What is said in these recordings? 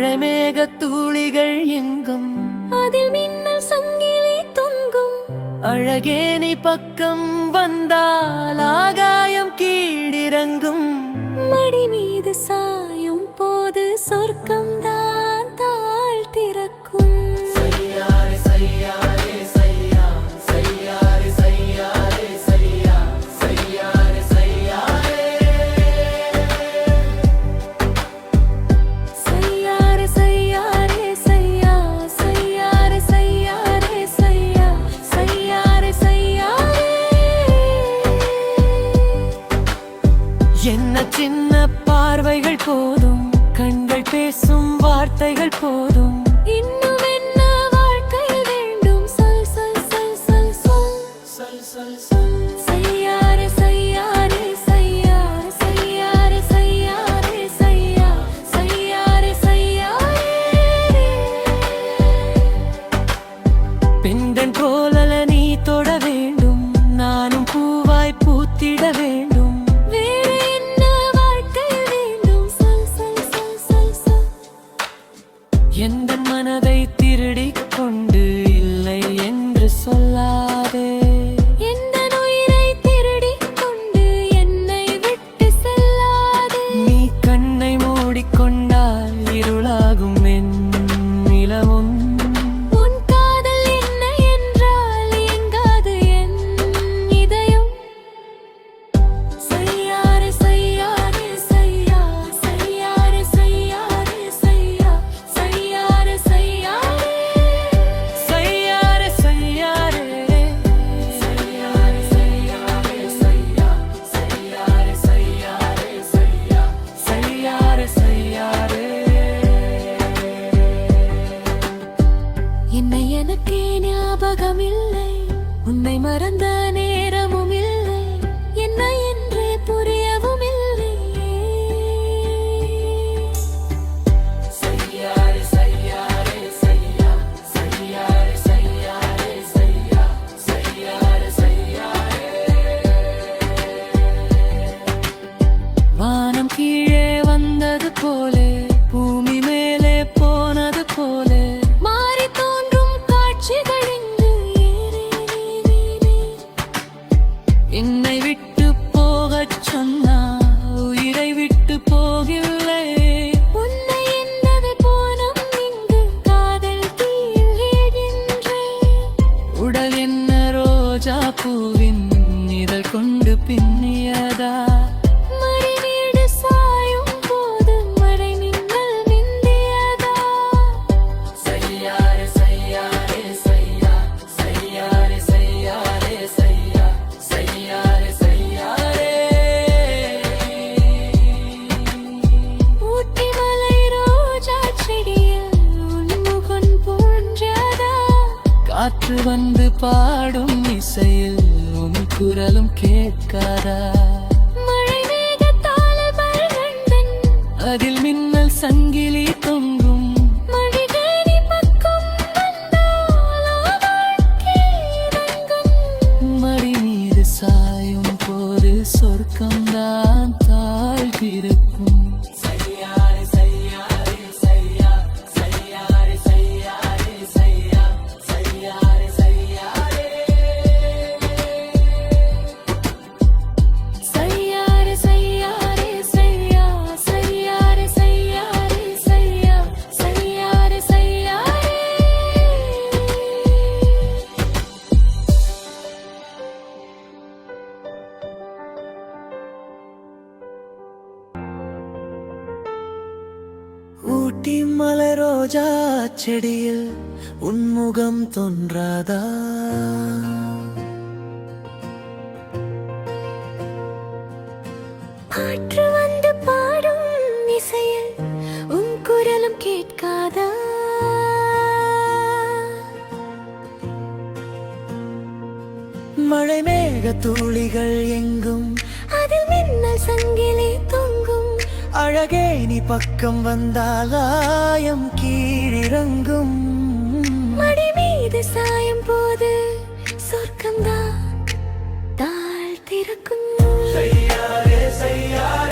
மழைமேக தூளிகள் எங்கும்? அதில் மின்னல் சங்கிலி தொங்கும். அழகே நீ பக்கம் வந்தால் ஆகாயம் கீழிறங்கும். மடி மீது சாயும் போது சொர்க்கம்தான். என்ன சின்ன பார்வைகள் போதும் கண்கள் பேசும் வார்த்தைகள் போதும். இன்னும் எந்த மனதை திருடிக் கொண்டு இல்லை என்று சொல்லா செடியில் உன்முகம் தோன்றாதா? காற்று வந்து பாடும் இசையில் உன் குரலும் கேட்காதா? மழை மேக துளிகள் எங்க அழகே நீ பக்கம் வந்தாலாயம் கீழிறங்கும். மடி மீது சாயம் போது சொர்க்கம்தான் தாழ் திறக்கும் செய்யாரே செய்யாரே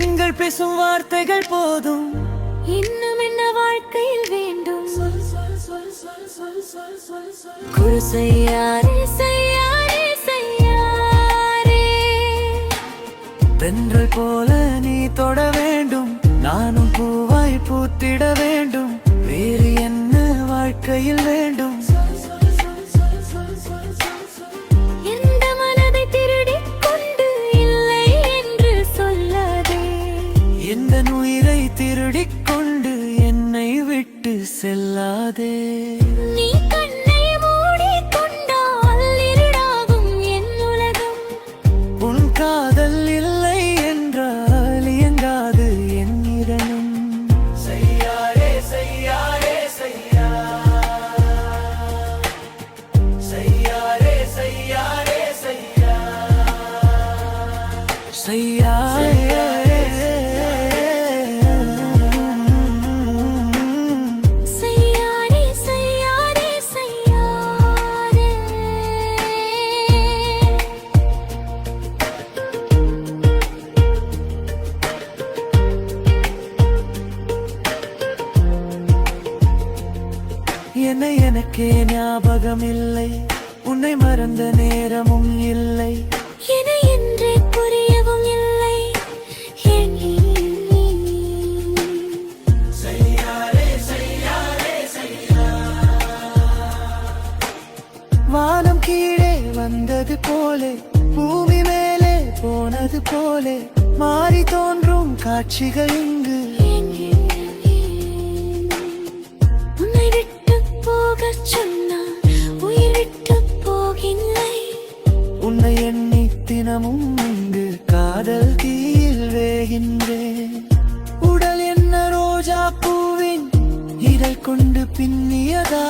கண்கள் பேசும் வார்த்தைகள் போதும். இன்னும் என்ன வாழ்க்கையில் வேண்டும்? குரு செய்யாரே. செய்யாரே செய்யாரே. தென்றல் போல நீ தொட வேண்டும். நானும் பூவாய் பூத்திட வேண்டும். வேறு என்ன வாழ்க்கையில் வேண்டும்? செல்லாதே எனக்கே ஞாபகம் இல்லை உன்னை மறந்த நேரமும் இல்லை. என என்றே புரியவும் இல்லை. வானம் கீழே வந்தது போலே பூமி மேலே போனது போலே மாறி தோன்றும் காட்சிகள் போகச் உயிர் விட்டு போகில்லை. உன்னை எண்ணி தினமும் இங்கு காதல் தீயில் வேகின்றேன். உடல் என்ன ரோஜா பூவின் இதை கொண்டு பின்னியதா?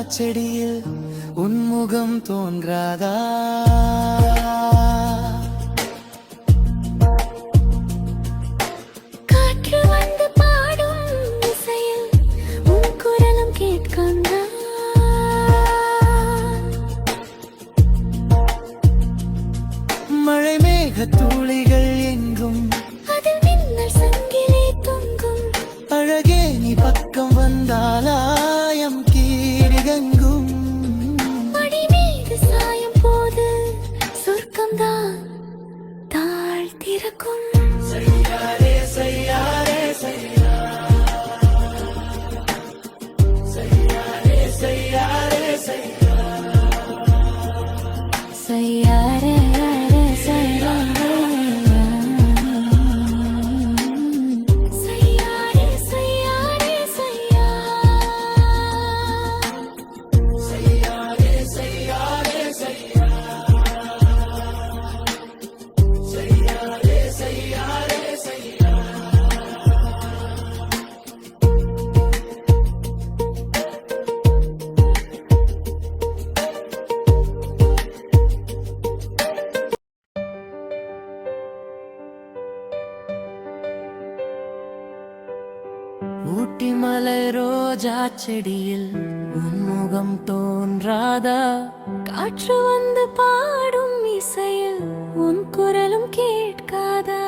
செடியில் உன்முகம் தோன்றாதா? மழை மேக துளிகள் எங்கும் செடியில் உன்முகம் தோன்றாதா? காற்று வந்து பாடும் இசையில் உன் குரலும் கேட்காதா?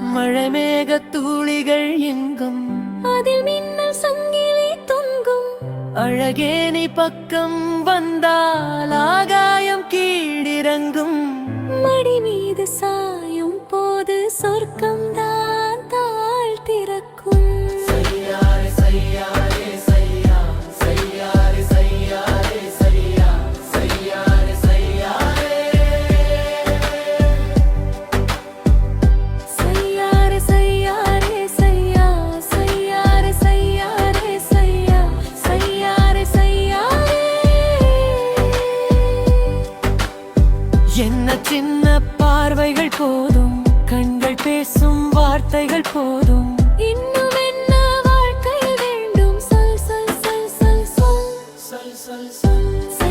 மழை மேக தூளிகள் எங்கும்? அதில் மின்னல் சங்கிலி தொங்கும். அழகே நீ பக்கம் வந்தால் ஆகாயம் கீழிறங்கும். மடி மீது சாயும் போது சொர்க்கம் sun.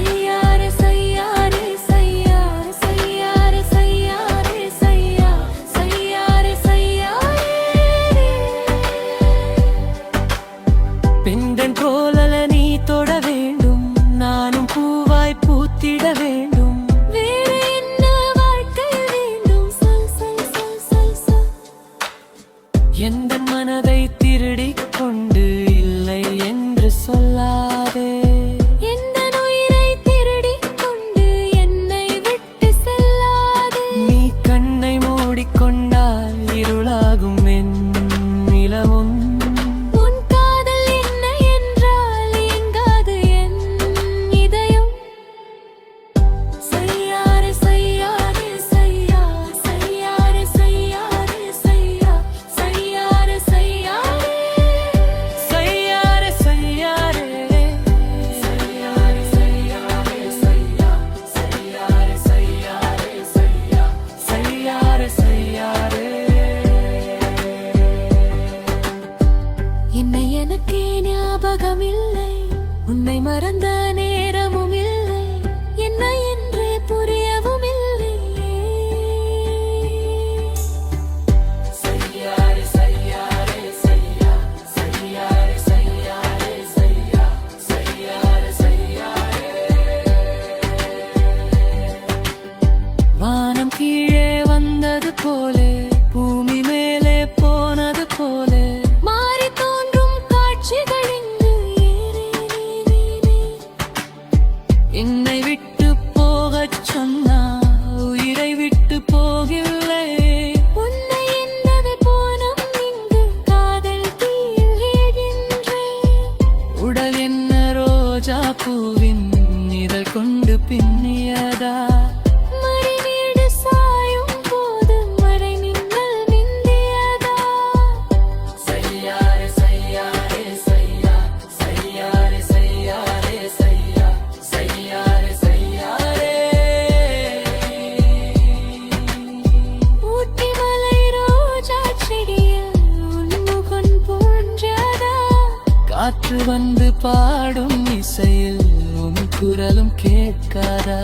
குரலும் கேட்காதா?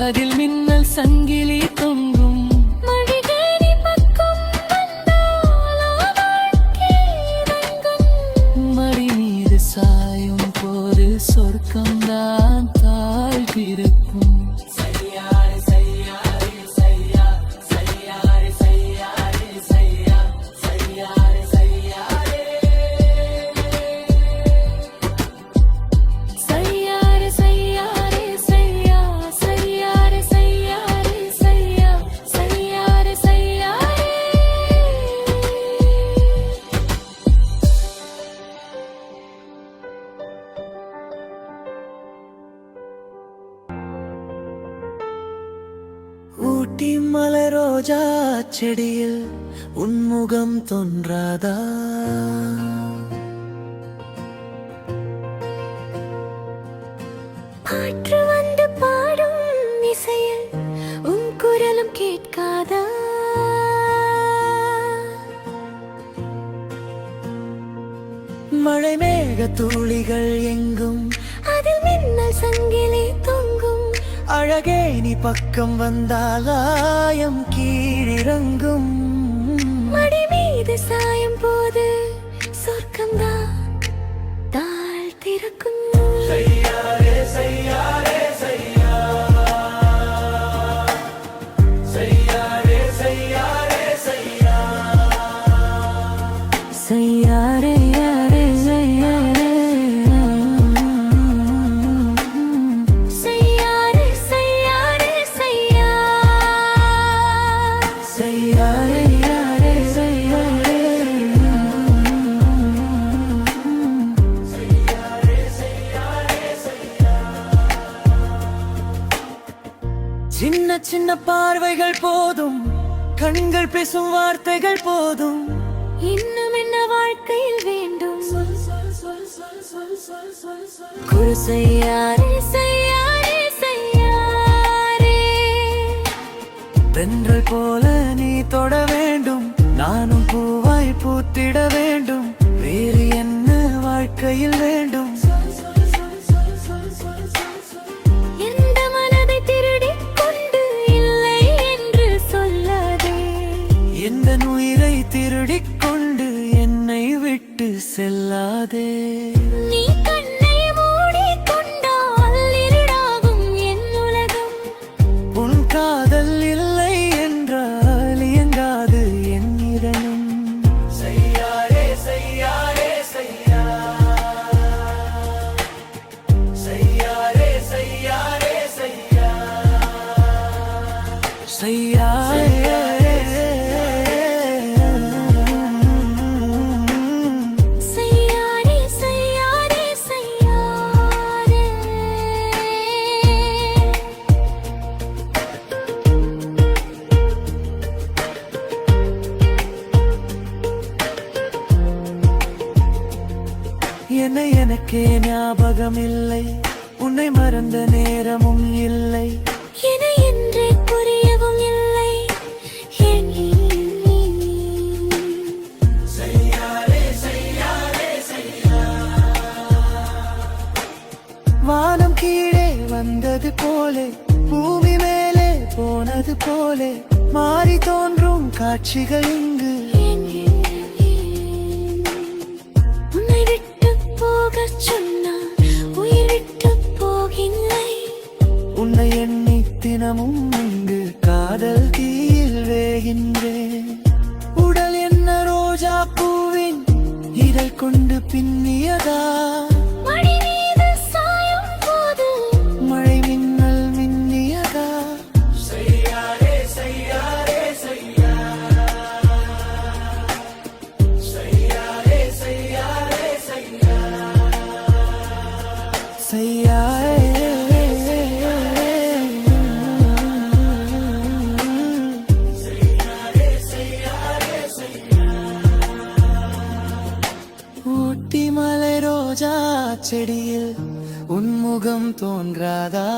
அதில் மின்னல் சங்கிலி செடியில் உன்முகம் தோன்றாதா? காற்று வந்து பாடும் இசையில் உன் குரலும் கேட்காதா? மழை மேக துளிகள் எங்கும் அதில் மின்னல் சங்கிலி தொங்கும் அழகே நீ பக்கம் வந்தாலாயம் கீழிறங்கும். மடி மீது சாயம் போது சொர்க்கம்தான். சொன்ன பார்வைகள் போதும் கண்கள் பேசும் வார்த்தைகள் போதும். இன்னும் என்ன வாழ்க்கையில் வேண்டும்? குருசையாரே. செய்யாரே செய்யாரே தென்றல் போல நீ தொட வேண்டும் நானும் பூவாய் பூத்திட வேண்டும். வேறு என்ன வாழ்க்கையில் வேண்டும்? உயிரை திருடிக் கொண்டு என்னை விட்டு செல்லாதே. நீ கண்ணை மூடிக்கொண்டால் இருடாகும் என் உலகம். உன் காதல் இல்லை என்றால் இயங்காது என் இதயம் செய்யாரே செய்யாரே செய்யா. செய்யாரே செய்யாரே செய்யா. செய்யாரே எனக்கே ஞாபகம் இல்லை உன்னை மறந்த நேரமும் இல்லை. என என்றே புரியவும் இல்லை. வானம் கீழே வந்தது போலே பூமி மேலே போனது போலே மாறி தோன்றும் காட்சிகள் செடியில் உன்முகம் தோன்றாதா?